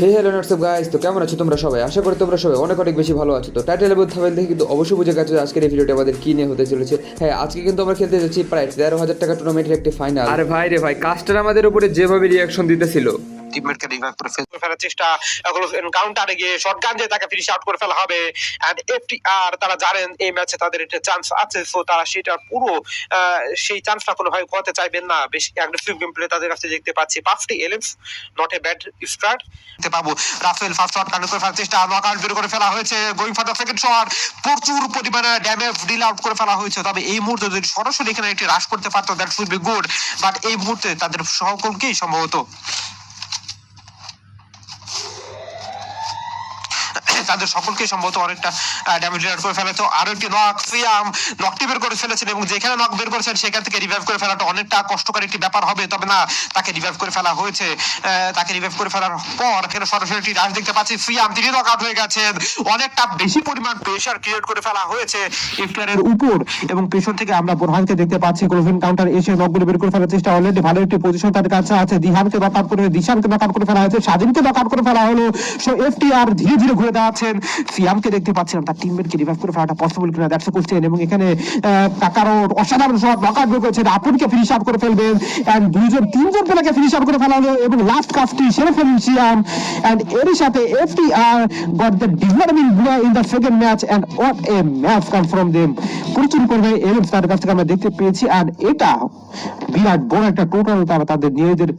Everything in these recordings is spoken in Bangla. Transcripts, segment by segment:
হে হ্যালো হোয়াটসঅ্যাপ গাইস তো কেমন আছো তোমরা সবাই? আশা করি তোমরা সবাই অনেক অনেক বেশি ভালো আছো। তো টাইটেল এবং থামেল দেখে কিন্তু অবশ্যই বুঝে গেছো আজকের এই ভিডিওটা আমাদের কি নিয়ে হতে চলেছে। হ্যাঁ আজকে কিন্তু আমরা খেলতে যাচ্ছি প্রায় তেরো হাজার টাকা টুর্নামেন্টের একটি ফাইনাল আরে ভাই রে ভাই কাস্টার আমাদের উপরে যেভাবে রিয়াকশন দিতেছিল। টিমমেটকে রিভাইভ করে ফেল- করে ফেলার চেষ্টা এগুলো কাউন্টারে গিয়ে শর্ট গান দিয়ে তাকে ফিনিশ আউট করে ফেলা হবে। এন্ড এফটিআর তারা জানেন এই ম্যাচে তাদের একটা চান্স আছে সো তারা সেটা পুরো সেই চান্সটা কোনোভাবে খোয়াতে চাইবেন না। বেশি অ্যাগ্রেসিভ গেম প্লে তাদের কাছে দেখতে পাচ্ছি। পাঁচটি elims not a bad start দেখতে পাবো। রাফেল ফার্স্ট শট কানেক্ট করে ফেলার চেষ্টা নক আউট বের করে ফেলা হয়েছে। Going for the second shot প্রচুর পরিমাণে ড্যামেজ ডিল আউট করে ফেলা হয়েছে। তবে এই মুহূর্তে যদি সরাসরি এখানে একটি রাশ করতে পারতো that should be good but এই মুহূর্তে তাদের সকলকেই সম্ভবত তাদের সকলকে সম্ভবত অনেকটা ড্যামেজ রিয়ার করে ফেলে। তো আরও একটি নক সিয়াম নকটি বের করে ফেলেছেন এবং যেখানে নক বের করেছেন সেখান থেকে রিভাইভ করে ফেলাটা অনেকটা কষ্টকর একটি ব্যাপার হবে। তবে না, তাকে রিভাইভ করে ফেলা হয়েছে। তাকে রিভাইভ করে ফেলার পর এখানে সরাসরি একটি রাশ দেখতে পাচ্ছি। সিয়াম তিনি নক আউট হয়ে গেছেন। অনেকটা বেশি পরিমাণ প্রেশার ক্রিয়েট করে ফেলা হয়েছে ইফতারের উপর এবং পেছন থেকে আমরা বোরহানকে দেখতে পাচ্ছি। ক্লোভিন কাউন্টার এসে নকগুলো বের করে ফেলার চেষ্টা অলরেডি ভালো একটি পজিশন তার কাছে আছে। দিহানকে নক আউট করে দিশানকে নক আউট করে ফেলা হয়েছে। স্বাধীনকে নক আউট করে ফেলা হলো। সো এফটিআর ধীরে ধীরে ঘুরে দাঁড়াচ্ছেন সিয়ামকে দেখতে পাচ্ছিলাম, তার টিমমেটকে রিভাইভ করে ফেলাটা পসিবল কিনা দ্যাটস এ কোশ্চেন এবং এখানে কাকারও অসাধারণ সব নক আউট বের করেছেন, আপুনকে ফিনিশ আপ করে ফেলবেন এন্ড দুইজন, তিনজন পেলাকে ফিনিশ আপ করে ফেলা হলো, এবং লাস্ট কাজটি সেরে ফেলেন সিয়াম এন্ড এর সাথে FTR got the ডিভারমিন in the second match and what a match come from them প্রচুর পরিমাণে এলিমস তার কাছ থেকে আমরা দেখতে পেয়েছি, আর এটা বিরাট বড় একটা টোটাল তারা তাদের নিজেদের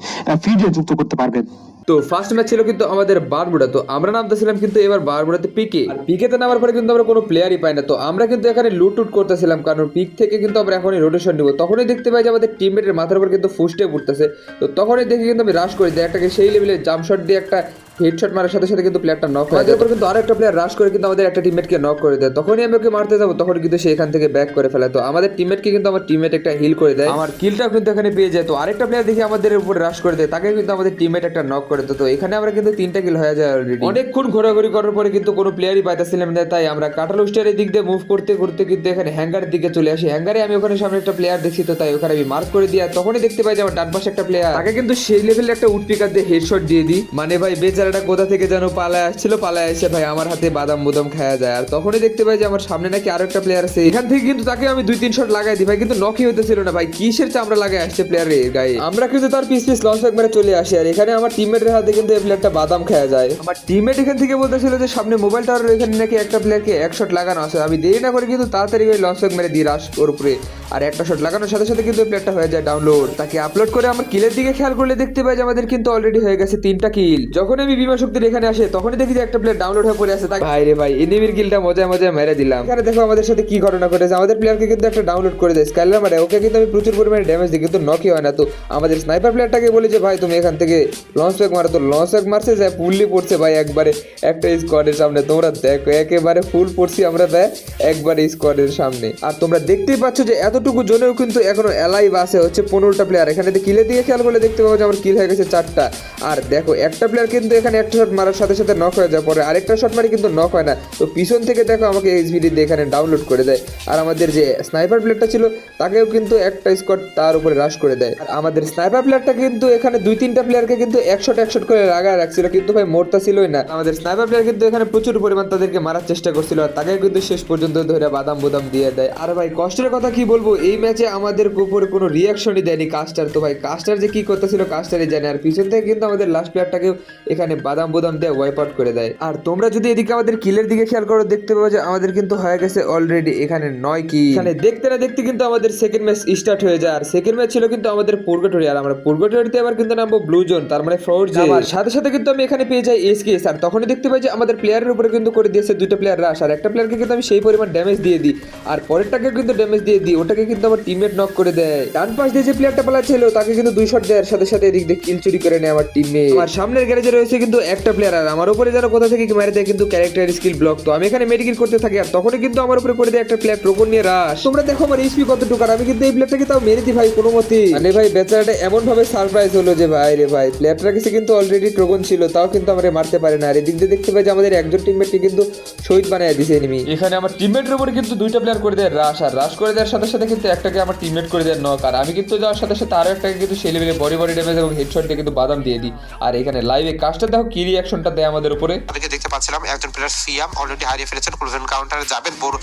ফিডে যুক্ত করতে পারবেন। তো ফার্স্ট ম্যাচ ছিল কিন্তু আমাদের বারমুডা, তো আমরা নামতেছিলাম কিন্তু এবার বারমুডাতে পিকে। আর পিকেতে নামার পরে কিন্তু আমরা কোনো প্লেয়ারই পাই না, তো আমরা কিন্তু এখানে লুট টুট করতেছিলাম, কারণ পিক থেকে কিন্তু আমরা এখনই রোটেশন নিব। তখনই দেখতে পাই যে আমাদের টিমমেটের মাথার উপর কিন্তু ফুস্টে পড়তেছে তো তখনই দেখে কিন্তু আমি রাশ করে দিই একটাকে সেই লেভেলে জাম্প শট দিয়ে একটা হেডশট মারার সাথে সাথে কিন্তু প্লেয়ারটা নক হয় তারপর কিন্তু আরেকটা প্লেয়ার রাশ করে কিন্তু আমাদের একটা টিমমেটকে নক করে দেয়। তখনই আমি ওকে মারতে যাব তখন কিন্তু সে এখান থেকে ব্যাক করে ফেলে। তো আমাদের টিমমেটকে কিন্তু আমার টিমমেট একটা হিল করে দেয়। আমার কিলটাও কিন্তু এখানে পেয়ে যায়। তো আরেকটা প্লেয়ার দেখি আমাদের উপর রাশ করে দেয় তাকে কিন্তু আমাদের টিমমেট একটা নক করে দেয়। তো এখানে আমরা কিন্তু তিনটা কিল হয়ে যায় অলরেডি অনেকক্ষণ ঘোরাঘুরি করার পরে কিন্তু কোনো প্লেয়ারই পাইতেছিলাম না। তাই আমরা কাটাল স্টারের দিক দিয়ে মুভ করতে করতে কিন্তু এখানে হ্যাঙ্গারের দিকে চলে আসি। হ্যাঙ্গারে আমি ওখানে সামনে একটা প্লেয়ার দেখছি তো তাই ওখানে আমি মার্ক করে দিয়ে তখনই দেখতে পাই যে আমার ডান পাশে একটা প্লেয়ার তাকে কিন্তু সেই লেভেলে একটা উডপিকার দিয়ে হেডশট দিয়ে দিই। মানে ভাই বেচারাটা কোথা থেকে যেন পালায় আসছিল, পালায় এসে ভাই আমার হাতে বাদাম বুদাম খাওয়া যায়। আর তখনই দেখতে পাই যে আমার সামনে নাকি আরও একটা প্লেয়ার আছে। এখান থেকে কিন্তু তাকে আমি দুই, তিন শট লাগাই দিই ভাই, কিন্তু নকি হতেছিল না ভাই। কিসের চামড়া লাগাই আসছে প্লেয়ারের গায়ে? আমরা কিন্তু তার পিস পিস লঞ্চ একবারে চলে আসি। আর এখানে আমার টিমমেটের হাতে কিন্তু এই প্লেয়ারটা বাদাম খাওয়া যায়। আমার টিমমেট এখান থেকে বলতেছিল যে সামনে মোবাইল টাওয়ার এখানে নাকি একটা প্লেয়ারকে এক শট লাগানো আছে। আমি দেরি না করে কিন্তু তাড়াতাড়ি ওই লঞ্চ মেরে দিই রাশ ওর উপরে। আর একটা শট লাগানোর সাথে সাথে কিন্তু প্লেয়ারটা হয়ে যায় ডাউনলোড তাকে আপলোড করে আমার কিলের দিকে খেয়াল করলে দেখতে পাই যে আমাদের কিন্তু অলরেডি হয়ে গেছে তিনটা কিল যখন আমি বিমা শক্তির এখানে আসে তখনই দেখি যে একটা প্লেয়ার ডাউনলোড হয়ে পড়ে আছে। তাকে ভাই রে ভাই এনিমির কিলটা মজায় মজায় মেরে দিলাম। এখানে দেখো আমাদের সাথে কি ঘটনা ঘটেছে। আমাদের প্লেয়ারকে কিন্তু একটা ডাউনলোড করে দেয় স্কাইলার মারে ওকে কিন্তু আমি প্রচুর পরিমাণে ড্যামেজ দিই কিন্তু নকি হয় না। তো আমাদের স্নাইপার প্লেয়ারটাকে বলি যে ভাই তুমি এখান থেকে লঞ্চ ব্যাগ মারো। তো লঞ্চ ব্যাগ মারছে যায় ফুললি পড়ছে ভাই একবারে একটা স্কোয়াডের সামনে। তোমরা দেখো একেবারে ফুল পড়ছি আমরা দেয় একবারে স্কোয়াডের সামনে। আর তোমরা দেখতেই পাচ্ছ যে এতটুকু জনেও কিন্তু এখনও এলাইভ আছে হচ্ছে পনেরোটা প্লেয়ার এখানে কিলে দিয়ে খেয়াল করলে দেখতে পাবো যে আমার কিল হয়ে গেছে চারটা। আর দেখো একটা প্লেয়ার কিন্তু এখানে একটা শট মারার সাথে সাথে নক হয়ে যায় পরে আরেকটা শট মারি কিন্তু নক হয় না। তো পিছন থেকে দেখো আমাকে এইচবিডি দিয়ে এখানে ডাউনলোড করে দেয়। আর আমাদের যে স্নাইপার প্লেয়ারটা ছিল, তাকেও কিন্তু একটা স্কোয়াড তার উপরে রাশ করে দেয়। আর আমাদের স্নাইপার প্লেয়ারটা কিন্তু এখানে দুই, তিনটা প্লেয়ারকে কিন্তু একশট একশট করে লাগায় রাখছিল, কিন্তু ভাই মোরটা ছিলই না। আমাদের স্নাইপার প্লেয়ার কিন্তু এখানে প্রচুর পরিমাণ তাদেরকে মারার চেষ্টা করছিল, আর তাকে কিন্তু শেষ পর্যন্ত ধরে বাদাম বুদাম দিয়ে দেয়। আর ভাই কষ্টের কথা কি বলব, এই ম্যাচে আমাদের উপরে কোনো রিয়াকশনই দেয়নি কাস্টার তো ভাই কাস্টার যে কি করতেছিল কাস্টারই জানে আর পিছন থেকে কিন্তু আমাদের লাস্ট প্লেয়ারটাকেও এখানে বাদাম বুদাম দিয়ে ওয়াইপ আউট করে দেয়। আর তোমরা যদি এদিকে আমাদের কিলের দিকে খেয়াল করো দেখতে পাবো যে আমাদের কিন্তু হয়ে গেছে অলরেডি এখানে নয় কি এখানে দেখতে না দেখতে কিন্তু আমাদের সেকেন্ড ম্যাচ স্টার্ট হয়ে যায়। আর সেকেন্ড ম্যাচ ছিল কিন্তু আমাদের পুরগেটরি আর আমরা পুরগেটরিতে আবার কিন্তু নামবো ব্লু জোন তার মানে জোন আর সাথে সাথে কিন্তু আমি এখানে পেয়ে যাই এস এসকেএস আর তখনই দেখতে পাই যে আমাদের প্লেয়ারের উপরে কিন্তু করে দিয়েছে দুটো প্লেয়ার রাশ আর একটা প্লেয়ারকে কিন্তু আমি সেই পরিমাণ ড্যামেজ দিয়ে দিই। আর পরেরটাকে কিন্তু ড্যামেজ দিয়ে দিই। ওটাকে কিন্তু আমার টিমমেট নক করে দেয়। ডান পাশ দিয়ে যে প্লেয়ারটা পালা ছিল তাকে কিন্তু দুই শট দেওয়ার সাথে সাথে এদিক দিয়ে কিল চুরি করে নেয় আমার টিমমেট আর সামনের গ্যারেজে রয়েছে কিন্তু একটা প্লেয়ার আর আমার উপরে যেন কোথা থেকে মেরে দেয় কিন্তু ক্যারেক্টার স্কিল ব্লক তো। আমি এখানে মেডিকেল করতে থাকি, আর তখনই কিন্তু আমার উপরে করে দেয় একটা প্লেয়ার টোকন নিয়ে রাশ তোমরা দেখো আমার এইচপি কতটুকু, আর আমি কিন্তু এই প্লেয়ারটাকে তাও মেরে দিই ভাই, কোনো মতে। মানে ভাই, বেচারাটা এমন ভাবে সারপ্রাইজ হলো যে ভাই রে ভাই প্লেয়ারটার কাছে কিন্তু অলরেডি টোকন ছিল, তাও কিন্তু আমাকে মারতে পারে না। আর এদিক দিয়ে দেখতে পাই যে আমাদের একজন টিমমেটকে কিন্তু শহীদ বানায় দিছে এনিমি এখানে আমার টিমমেটের উপরে কিন্তু দুইটা প্লেয়ার করে দেয় রাশ আর রাশ করে দেওয়ার সাথে সাথে কিন্তু একটাকে আমার টিমমেট করে দেয় নক আর আমি কিন্তু যাওয়ার সাথে সাথে আরও একটাকে কিন্তু সেই লেভেলে বডি বডি ড্যামেজ এবং হেডশট দিয়ে কিন্তু বাদাম দিয়ে দিই। আর এখানে লাইভে কাজটা দেখো কি রিয়াকশনটা দেয় আমাদের উপরে। দেখতে পাচ্ছিলাম, একজন প্লেয়ার সিয়াম অলরেডি হারিয়ে ফেলেছেন ক্লোজ কাউন্টারে যাবেন, বোর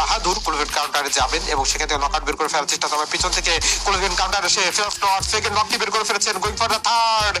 বাহাদুর ক্লোভেন কাউন্টারে যাবেন এবং সেখান থেকে নকআউট বের করে ফেলার চেষ্টা তবে পিছন থেকে ক্লোভেন কাউন্টারে সে ফার্স্ট নট সেকেন্ড নকটি বের করে ফেলেছেন গোয়িং ফর দ্য থার্ড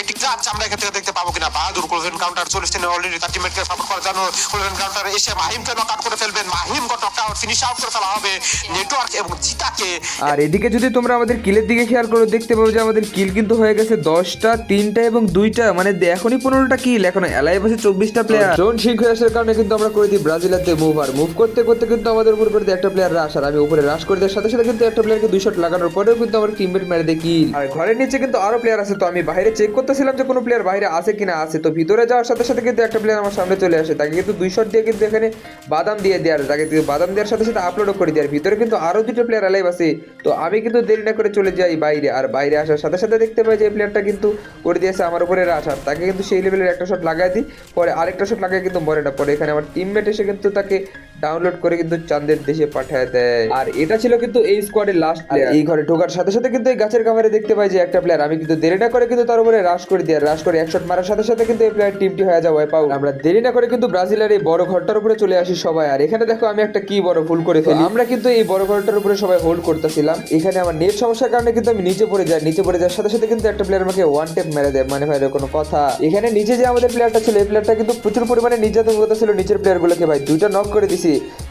একটি জাজ আমরা এখান থেকে দেখতে পাবো কিনা। বাহাদুর ক্লোভেন কাউন্টার চল্লিশ দিনে অলরেডি তার টিমমেটকে সাপোর্ট করার জন্য ক্লোভেন কাউন্টারে এসে মাহিমকে নকআউট করে ফেলবেন। Mahim got knockout finish out করে ফেলা হবে নেটওয়ার্ক এবং চিতাকে আর এদিকে যদি তোমরা আমাদের কিলের দিকে খেয়াল করো দেখতে পাবো যে আমাদের কিল কিন্তু হয়ে গেছে দশটা তিনটা এবং দুইটা। মানে এখনই পনেরোটা কিল এখন এলাই বসে চব্বিশটা প্লেয়ার জোন সিং হয়ে আসার কারণে কিন্তু আমরা করে দিই ব্রাজিলাতে মুভ আর মুভ করতে করতে কিন্তু আমাদের উপর করে একটা প্লেয়ার রাশ আর আমি উপরে রাশ করে দেওয়ার সাথে সাথে কিন্তু একটা প্লেয়ারকে দুই শট লাগানোর পরেও কিন্তু আমার টিমমেট মেরে দেয় কিল আর ঘরের নিচে কিন্তু আরও প্লেয়ার আছে, তো আমি বাইরে চেক করতেছিলাম যে কোনো প্লেয়ার বাইরে আছে কিনা আছে, তো ভিতরে যাওয়ার সাথে সাথে কিন্তু একটা প্লেয়ার আমার সামনে চলে আসে, তাকে কিন্তু দুই শট দিয়ে কিন্তু এখানে বাদাম দিয়ে দেওয়ার তাকে কিন্তু বাদাম দেওয়ার সাথে সাথে আপলোডও করে দেওয়ার ভিতরে কিন্তু আরও দুটো প্লেয়ার অ্যালাইভ আছে, তো আমি কিন্তু দেরি না করে চলে যাই বাইরে, আর বাইরে আসার সাথে সাথে দেখতে পাই যে এই প্লেয়ারটা কিন্তু করে দিয়েছে আমার উপরে রাশ আর তাকে কিন্তু সেই লেভেলের একটা শট লাগাই দিই, পরে আরেকটা শট লাগাই কিন্তু মরে না, পরে এখানে আমার টিমমেট এসে কিন্তু তাকে ডাউনলোড করে কিন্তু চাঁদের দেশে পাঠায় দেয়। আর এটা ছিল কিন্তু এই স্কোয়াডের লাস্ট প্লেয়ার এই ঘরে ঢোকার সাথে সাথে কিন্তু এই গাছের কাভারে দেখতে পাই যে একটা প্লেয়ার আমি কিন্তু দেরি না করে কিন্তু তার উপরে রাশ করে দিই। রাশ করে এক শট মারার সাথে সাথে কিন্তু এই প্লেয়ার টিমটি হয়ে যায় ওয়াইপ আউট আমরা দেরি না করে কিন্তু ব্রাজিলের এই বড় ঘরটার উপরে চলে আসি সবাই। আর এখানে দেখো আমি একটা কি বড় ভুল করে ফেলি। আমরা কিন্তু এই বড় ঘরটার উপরে সবাই হোল্ড করতেছিলাম। এখানে আমার নেট সমস্যার কারণে কিন্তু আমি নিচে পড়ে যাই। নিচে পড়ে যাওয়ার সাথে সাথে কিন্তু একটা প্লেয়ার আমাকে ওয়ান টেপ মেরে দেয়। মানে ভাই এর কোনো কথা। এখানে নিচে যে আমাদের প্লেয়ারটা ছিল এই প্লেয়ারটা কিন্তু প্রচুর পরিমাণে নির্যাতন করতেছিল। নিচের প্লেয়ারগুলোকে ভাই দুইটা নক করে দিছি।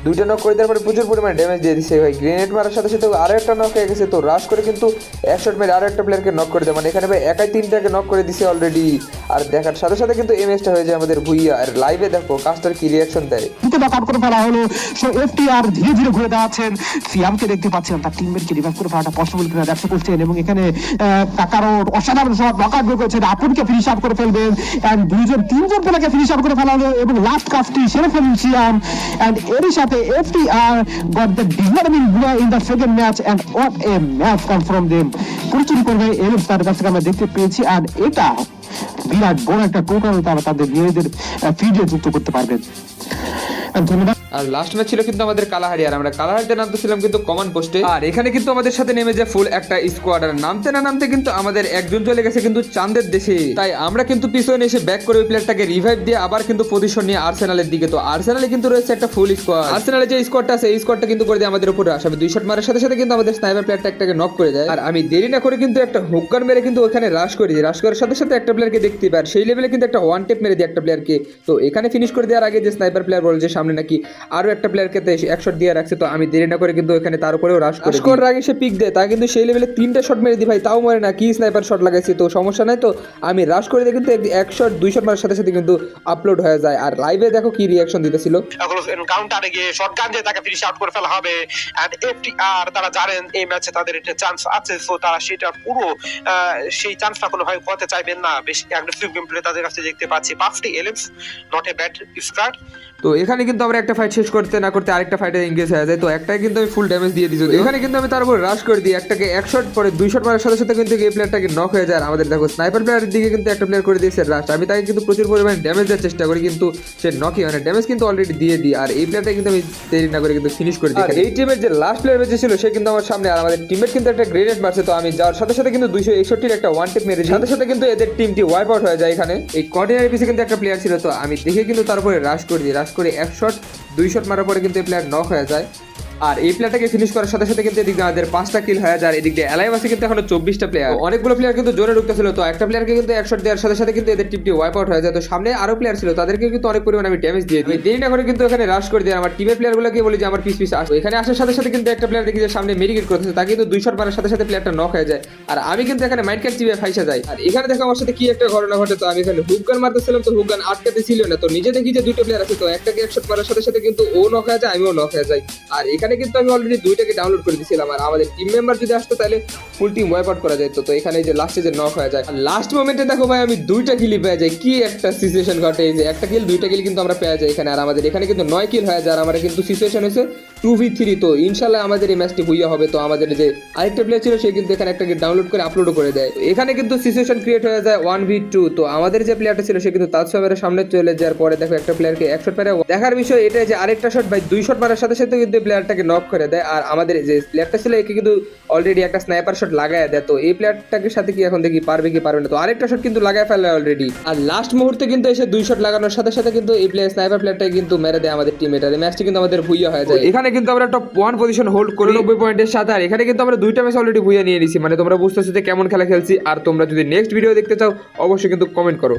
দুইটা নক করে দেওয়ার পরে প্রচুর পরিমাণে ড্যামেজ দিয়ে দিছে ভাই। গ্রেনেড মারার সাথে সাথে আরও একটা নক হয়ে গেছে। তো রাশ করে কিন্তু এক শট মেরে আরও একটা প্লেয়ারকে নক করে দেয়। মানে এখানে ভাই একাই তিনটাকে নক করে দিছে অলরেডি আর দেখার সাথে সাথে কিন্তু এমএসটা হয়ে যায় আমাদের ভুইয়া। আর লাইভে দেখো কাস্টার কি রিয়াকশন দেয়? দুটো নক করে ফেলা হলো সো এফটিআর ধীরে ধীরে ঘুরে দাঁড়াচ্ছেন। সিয়ামকে দেখতে পাচ্ছেন তার টিমমেটকে রিভাইভ করে ফেলাটা পসিবল কিনা ব্যবসা করছেন এবং এখানে কাকারও অসাধারণ সব নক আউট বের করেছেন। আপুনকে ফিনিশ আউট করে ফেলবেন এন্ড দুইজন, তিনজন প্লেয়ারকে ফিনিশ আউট করে ফেলা হলো এবং লাস্ট কাজটি সেরে ফেললেন সিয়াম। এন্ড এরই সাথে এফটিআর গট দ্য ডিজার্ভিং বুয়া in the second match and what a match come from them পরিচয় করবে এলিপ তার কাছ থেকে আমরা দেখতে পেয়েছি। আর এটা বিরাট বড় একটা টোটাল তারা তাদের নিজেদের ফিডে যুক্ত করতে পারবেন। ধন্যবাদ। আর লাস্ট ম্যাচ ছিল কিন্তু আমাদের কালাহারি, আর আমরা কালাহারিতে নামতেছিলাম কিন্তু কমান পোস্টে আর এখানে কিন্তু আমাদের সাথে নেমে যায় ফুল একটা স্কোয়াড আর নামতে না নামতে কিন্তু আমাদের একজন চলে গেছে কিন্তু চাঁদের দেশে। তাই আমরা কিন্তু পিছনে এসে ব্যাক করে ওই প্লেয়ারটাকে রিভাইভ দিয়ে আবার কিন্তু পজিশন নিয়ে আর্সেনালের দিকে। তো আর্সেনালে কিন্তু রয়েছে একটা ফুল স্কোয়াড আর্সেনালে যে স্কোয়াডটা আছে, এই স্কোয়াডটা কিন্তু করে দিয়ে আমাদের উপরে আসে। দুই শট মারার সাথে সাথে কিন্তু আমাদের স্নাইপার প্লেয়ারটা একটাকে নক করে দেয় আর আমি দেরি না করে কিন্তু একটা হুক্কার মেরে কিন্তু ওখানে রাশ করে দিই। রাশ করার সাথে সাথে একটা প্লেয়ারকে দেখতে পাই। সেই লেভেলে কিন্তু একটা ওয়ান টেপ মেরে দিই একটা প্লেয়ারকে তো এখানে ফিনিশ করে দেওয়ার আগে যে স্নাইপার প্লেয়ার বলে যে সামনে নাকি আরও একটা প্লেয়ারকে একশো দিয়ে রাখছে তো আমি দেরি না করে কিন্তু এখানে তার উপরেও রাশ করে করার আগে সে পিক দেয় তা কিন্তু সেই লেভেলে তিনটা শট মেরে দিই ভাই তাও মরে না কি স্নাইপার শট লাগাইছে তো সমস্যা নাই তো আমি রাশ করে দিয়ে কিন্তু এক শট দুই শট মারার সাথে সাথে কিন্তু আপলোড হয়ে যায়। আর লাইভে দেখো কি রিয়াকশন দিতেছিল। এনকাউন্টারে গিয়ে শটগান দিয়ে তাকে ফিনিশ আউট করে ফেলা হবে। এন্ড এফটিআর তারা জানেন এই ম্যাচে তাদের একটা চান্স আছে সো তারা সেটা পুরো আহ, সেই চান্সটা কোনো ভাই পাতে চাইবেন না। বেশ অ্যাগ্রেসিভ গেম প্লে তাদের কাছে দেখতে পাচ্ছি। পাঁচটি elims not a bad start তো এখানে কিন্তু আমরা একটা ফাইট শেষ করতে না করতে আরেকটা ফাইটে এঙ্গেজ হয়ে যায়। তো একটাই কিন্তু আমি ফুল ড্যামেজ দিয়ে দিই এখানে কিন্তু আমি তার উপর রাশ করে দিই। একটাকে এক শট পরে দুই শট মারার সাথে সাথে কিন্তু এই প্লেয়ারটাকে নক হয়ে যায়। আমাদের দেখো স্নাইপার প্লেয়ারের দিকে কিন্তু একটা প্লেয়ার করে দিয়েছে রাশ আমি তাকে কিন্তু প্রচুর পরিমাণে ড্যামেজ দেওয়ার চেষ্টা করি কিন্তু সে নকই হয় না। ড্যামেজ কিন্তু অলরেডি দিয়ে দিই। আর এই প্লেয়ারটা কিন্তু আমি দেরি না করে কিন্তু ফিনিশ করে দিই আর এই টিমের যে লাস্ট প্লেয়ার বেঁচে ছিল সে কিন্তু আমার সামনে আর আমাদের টিমের কিন্তু একটা গ্রেনেড মারছে। তো আমি যাওয়ার সাথে সাথে কিন্তু দুইশো একষট্টির একটা ওয়ান টেপ মেরে দিই। সাথে সাথে কিন্তু এদের টিমটি ওয়াইপ আউট হয়ে যায় এখানে। এই কর্ডিনারি পিছে কিন্তু একটা প্লেয়ার ছিল। তো আমি দেখে কিন্তু তারপরে রাশ করে দিই। রাশ করে এক শট দুই শট মারার পরে কিন্তু এই প্লেয়ার নক হয়ে যায়। আর এই প্লেয়ারটাকে ফিনিশ করার সাথে সাথে কিন্তু এদিকে আমাদের পাঁচটা কিল হয়ে যায়। এদিক দিয়ে অ্যালাইভ আছে কিন্তু এখনও চব্বিশটা প্লেয়ার অনেকগুলো প্লেয়ার কিন্তু জোরে ঢুকতেছিল। তো একটা প্লেয়ারকে কিন্তু এক শট দেওয়ার সাথে সাথে কিন্তু এদের টিমটি ওয়াইপ আউট হয়ে যায়। তো সামনে আরও প্লেয়ার ছিল। তাদেরকে কিন্তু অনেক পরিমাণে আমি ড্যামেজ দিয়ে দিই। দেরি না করে কিন্তু এখানে রাশ করে দিই। আমার টিমের প্লেয়ারগুলোকে বলি যে, আমার পিস পিস আসো। এখানে আসার সাথে সাথে কিন্তু একটা প্লেয়ার দেখি যে, সামনে মেডিকেট করতেছে। তা কিন্তু দুই শট মারার সাথে সাথে প্লেয়ারটা নক হয়ে যায়। আর আমি কিন্তু এখানে মাইন্ড ক্যাট চিপে ফাইসা যাই। আর এখানে দেখো আমার সাথে কি একটা ঘটনা ঘটে। তো আমি এখানে হুকগান মারতেছিলাম। তো হুকগান আটকাতে ছিল না। তো নিজে দেখি যে দুটো প্লেয়ার আছে। তো একটাকে এক শট মারার সাথে সাথে কিন্তু ও নক হয়ে যায়, আমিও নক হয়ে যাই। আর এখানে কিন্তু আমি অলরেডি দুইটাকে ডাউনলোড করে দিয়েছিলাম। আর আমাদের টিম মেম্বার যদি আসতো, তাহলে ফুল টিম ওয়াইপ আউট করা যেত। তো এখানে যে লাস্টে যে নক হয়ে যায়। লাস্ট মোমেন্টে দেখো ভাই, আমি দুইটা কিলি পেয়ে যাই। কি একটা সিচুয়েশন ঘটে এই যে, একটা কিল দুইটা কিল কিন্তু আমরা পেয়ে যাই এখানে। আর আমাদের এখানে কিন্তু নয় কিল হয়ে যায়। আর আমরা কিন্তু সিচুয়েশন হয়েছে টু ভি থ্রি তো ইনশাল্লাহ আমাদের এই ম্যাচটি হইয়া হবে। তো আমাদের যে আরেকটা প্লেয়ার ছিল, সে কিন্তু এখানে একটা ডাউনলোড করে আপলোডও করে দেয়। এখানে কিন্তু সিচুয়েশন ক্রিয়েট হয়ে যায় ওয়ান ভি টু তো আমাদের যে প্লেয়ারটা ছিল, সে কিন্তু তাজসামের সামনে চলে যাওয়ার পরে দেখো একটা প্লেয়ারকে এক শট মেরে। দেখার বিষয় এটা যে আরেকটা শট ভাই, দুই শট মারার সাথে সাথে কিন্তু প্লেয়ারটাকে নক করে দেয়। আর আমাদের যে প্লেয়ারটা ছিল একে কিন্তু অলরেডি একটা স্নাইপার শট লাগায় দেয়। তো এই প্লেয়ারটাকে সাথে কি এখন দেখি পারবে কি পারবে না? তো আরেকটা শট কিন্তু লাগায় ফেলে অলরেডি আর লাস্ট মুহূর্তে কিন্তু এসে দুই শট লাগানোর সাথে সাথে কিন্তু এই প্লেয়ার স্নাইপার প্লেয়ারটাই কিন্তু মেরে দেয় আমাদের টিম এটা ম্যাচটি কিন্তু আমাদের ভুইয়া হয়ে যায়। এখানে কিন্তু আমরা টপ ওয়ান পজিশন হোল্ড করে। নব্বই পয়েন্টের সাথে। আর এখানে কিন্তু আমরা দুইটা ম্যাচ অলরেডি ভুইয়া নিয়ে নিছি। মানে তোমরা বুঝতেছো যে কেমন খেলা খেলছি। আর তোমরা যদি নেক্সট ভিডিও দেখতে চাও অবশ্যই কিন্তু কমেন্ট করো।